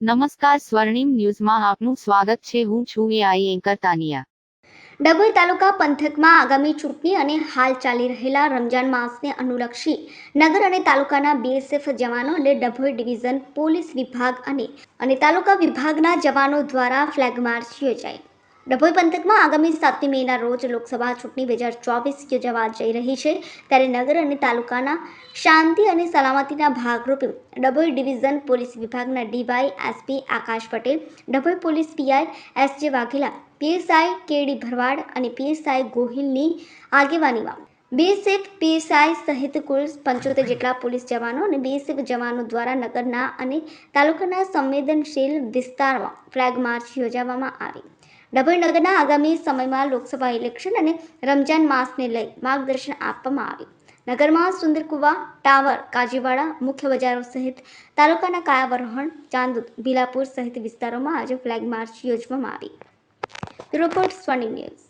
નમસ્કાર સ્વર્ણિમ ન્યૂઝમાં આપનું સ્વાગત છે. હું છું એઆઈ એન્કર તાનિયા. ડભોઈ તાલુકા પંથકમાં આગામી ચૂંટણી અને હાલ ચાલી રહેલા રમજાન માસને અનુલક્ષી નગર અને તાલુકાના બીએસએફ જવાનો અને ડભોઈ ડિવિઝન પોલીસ વિભાગ અને અને તાલુકા વિભાગના જવાનો દ્વારા ફ્લેગ માર્ચ યોજાઈ ડભોઈ પંથકમાં આગામી સાતમી મેના રોજ લોકસભા ચૂંટણી બે હજાર ચોવીસ યોજાવા જઈ રહી છે. ત્યારે નગર અને તાલુકાના શાંતિ અને સલામતીના ભાગરૂપે ડભોઈ ડિવિઝન પોલીસ વિભાગના DY SP Akash Patel, Dabhoi police PI S J Vaghela, PSI કેડી ભરવાડ અને પીએસઆઈ ગોહિલની આગેવાનીમાં બીએસએફ, પીએસઆઈ સહિત કુલ પંચોતેર જેટલા પોલીસ જવાનો અને બીએસએફ જવાનો દ્વારા નગરના અને તાલુકાના સંવેદનશીલ વિસ્તારમાં ફ્લેગ માર્ચ યોજવામાં આવી. ડભોઈ નગરના આગામી સમયમાં લોકસભા ઇલેક્શન અને રમજાન માસને લઈ માર્ગદર્શન આપવામાં આવ્યું નગરમાં સુંદરકુવા ટાવર, કાજીવાડા, મુખ્ય બજારો સહિત તાલુકાના કાયાવરોહણ, ચાંદુદ, ભીલાપુર સહિત વિસ્તારોમાં આજે ફ્લેગ માર્ચ યોજવામાં આવી. રિપોર્ટ સ્વની ન્યૂઝ.